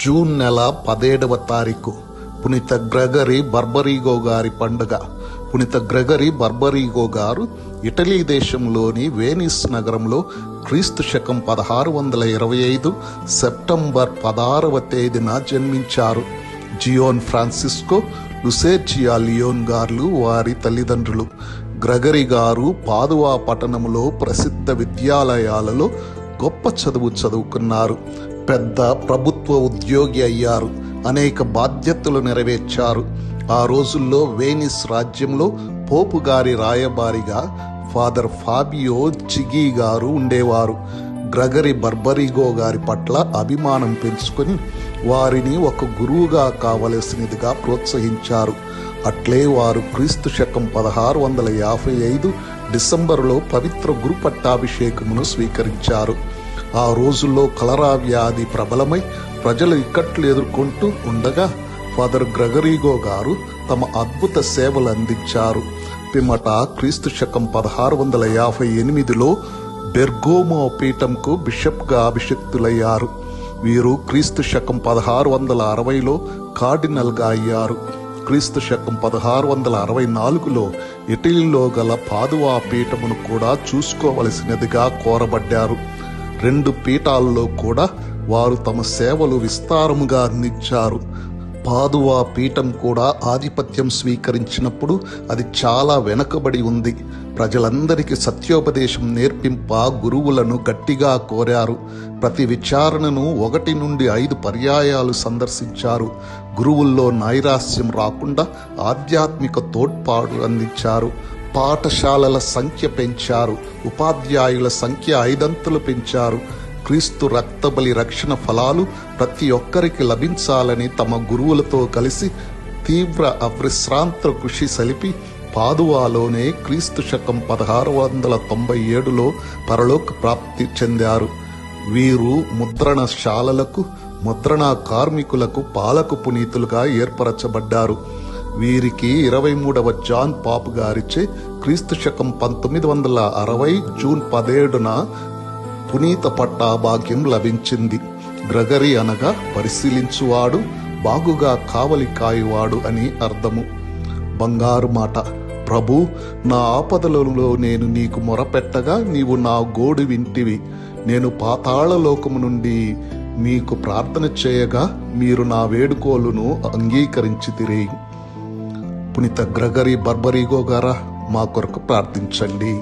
June నెల పదేడవ తారీఖు. పునీత గ్రెగరీ బర్బరీగో గారి పండుగ. పునీత గ్రెగరీ బర్బరీగో గారు ఇటలీ దేశంలోని వేనిస్ నగరంలో క్రీస్తు శకం పదహారు వందల ఇరవై ఐదు సెప్టెంబర్ పదహారవ తేదీన జన్మించారు. జియోన్ ఫ్రాన్సిస్కో లుసేర్జియా లియోన్ గారు వారి తల్లిదండ్రులు. గ్రెగరీ గారు పాదువా పట్టణంలో ప్రసిద్ధ విద్యాలయాలలో గొప్ప చదువు చదువుకున్నారు. పెద్ద ప్రభుత్వ ఉద్యోగి అయ్యారు. అనేక బాధ్యతలు నెరవేర్చారు. ఆ రోజుల్లో వేనిస్ రాజ్యంలో పోపు గారి రాయబారిగా ఫాదర్ ఫాబియో చిగి గారు ఉండేవారు. గ్రగరి బర్బరిగో గారి పట్ల అభిమానం పెంచుకొని వారిని ఒక గురువుగా కావలసినదిగా ప్రోత్సహించారు. అట్లే వారు క్రీస్తు శకం పదహారు వందల యాభై ఐదు డిసెంబరులో పవిత్ర గురు పట్టాభిషేకమును స్వీకరించారు. ఆ రోజుల్లో కలరా వ్యాధి ప్రబలమై ప్రజలు ఇక్కట్లు ఎదుర్కొంటూ ఉండగా ఫాదర్ గ్రగరీగో గారు తమ అద్భుత సేవలు అందించారు. పిమ్మట క్రీస్తు శకం పదహారు వందల యాభై ఎనిమిదిలో బెర్గోమో పీఠంకు బిషప్గా అభిషక్తులయ్యారు. వీరు క్రీస్తు శకం పదహారు వందల అరవైలో కార్డినల్గా అయ్యారు. క్రీస్తు శకం పదహారు వందల అరవై నాలుగులో ఇటలీలో గల పాదువా పీఠమును కూడా చూసుకోవలసినదిగా కోరబడ్డారు. రెండు పీఠాల్లో కూడా వారు తమ సేవలు విస్తారముగా అందించారు. పాదువా పీఠం కూడా ఆధిపత్యం స్వీకరించినప్పుడు అది చాలా వెనుకబడి ఉంది. ప్రజలందరికీ సత్యోపదేశం నేర్పింప గురువులను గట్టిగా కోరారు. ప్రతి విచారణను ఒకటి నుండి ఐదు పర్యాయాలు సందర్శించారు. గురువుల్లో నైరాస్యం రాకుండా ఆధ్యాత్మిక తోడ్పాటు అందించారు. పాఠశాలల సంఖ్య పెంచారు. ఉపాధ్యాయుల సంఖ్య ఐదంతులు పెంచారు. క్రీస్తు రక్తబలి రక్షణ ఫలాలు ప్రతి ఒక్కరికి లభించాలని తమ గురువులతో కలిసి తీవ్ర అవిశ్రాంత కృషి సలిపి పాదువాలోనే క్రీస్తు శకం పదహారు వందల తొంభై ఏడులో పరలోక ప్రాప్తి చెందారు. వీరు ముద్రణశాలలకు ముద్రణ కార్మికులకు పాలకు పునీతులుగా ఏర్పరచబడ్డారు. వీరికి ఇరవై మూడవ జాన్ పాప్ గారిచే క్రీస్తు శకం పంతొమ్మిది వందల అరవై జూన్ పదేడున పునీత పట్టాభాగ్యం లభించింది. గ్రగరి అనగా పరిశీలించువాడు బాగుగా కావలి కాయువాడు అని అర్థము. బంగారు మాట ప్రభు నా ఆపదలలో నేను నీకు మొరపెట్టగా నీవు నా గోడు వింటివి. నేను పాతాళ లోకము నుండి మీకు ప్రార్థన చేయగా మీరు నా వేడుకోలును అంగీకరించి తిరిగి పునీత గ్రగరీ బర్బరీగో గారా మా కొరకు ప్రార్థించండి.